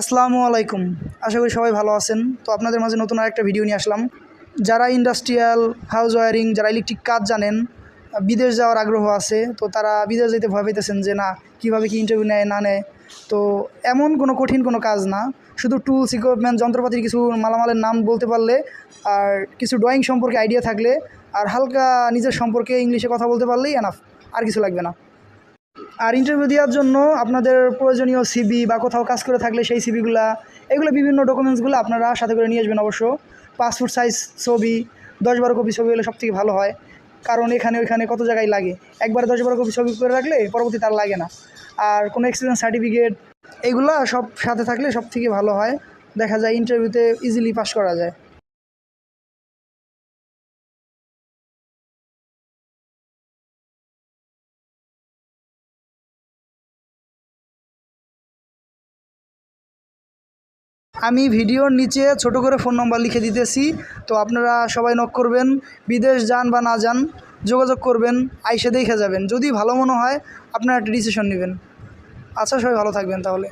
আসসালামু আলাইকুম। আশা করি সবাই ভালো আছেন। তো আপনাদের মাঝে নতুন আরেকটা ভিডিও নিয়ে আসলাম। যারা ইন্ডাস্ট্রিয়াল হাউস ওয়ারিং যারা ইলেকট্রিক কাজ জানেন, বিদেশ যাওয়ার আগ্রহ আছে, তো তারা বিদেশ যেতে ভয় পেতেছেন যে, না, কীভাবে কি ইন্টারভিউ নেয়, না নেয়? তো এমন কোনো কঠিন কোনো কাজ না। শুধু টুলস ইকুইপমেন্ট যন্ত্রপাতির কিছু মালামালের নাম বলতে পারলে আর কিছু ড্রয়িং সম্পর্কে আইডিয়া থাকলে আর হালকা নিজের সম্পর্কে ইংলিশে কথা বলতে পারলেই এনাফ আর কিছু লাগবে না। আর ইন্টারভিউ দেওয়ার জন্য আপনাদের প্রয়োজনীয় সিবি বা কোথাও কাজ করে থাকলে সেই সিবিগুলা এগুলো বিভিন্ন ডকুমেন্টসগুলো আপনারা সাথে করে নিয়ে আসবেন অবশ্য। পাসপোর্ট সাইজ ছবি, দশ বারো কপি ছবি হলে সবথেকে ভালো হয়। কারণ এখানে ওইখানে কত জায়গায় লাগে? একবারে দশ বারো কপি ছবি করে রাখলে পরবর্তী তার লাগে না। আর কোনো এক্সপিরিয়েন্স সার্টিফিকেট এগুলো সব সাথে থাকলে সব থেকে ভালো হয়। দেখা যায় ইন্টারভিউতে ইজিলি পাস করা যায়। আমি ভিডিওর নিচে ছোট করে ফোন নম্বর লিখে দিতেছি। তো আপনারা সবাই নক করবেন, বিদেশ যান বা না যান, যোগাযোগ করবেন, আইসে দেখে যাবেন। যদি ভালো মনে হয়, আপনারা একটা ডিসিশন নেবেন। আচ্ছা সবাই ভালো থাকবেন তাহলে।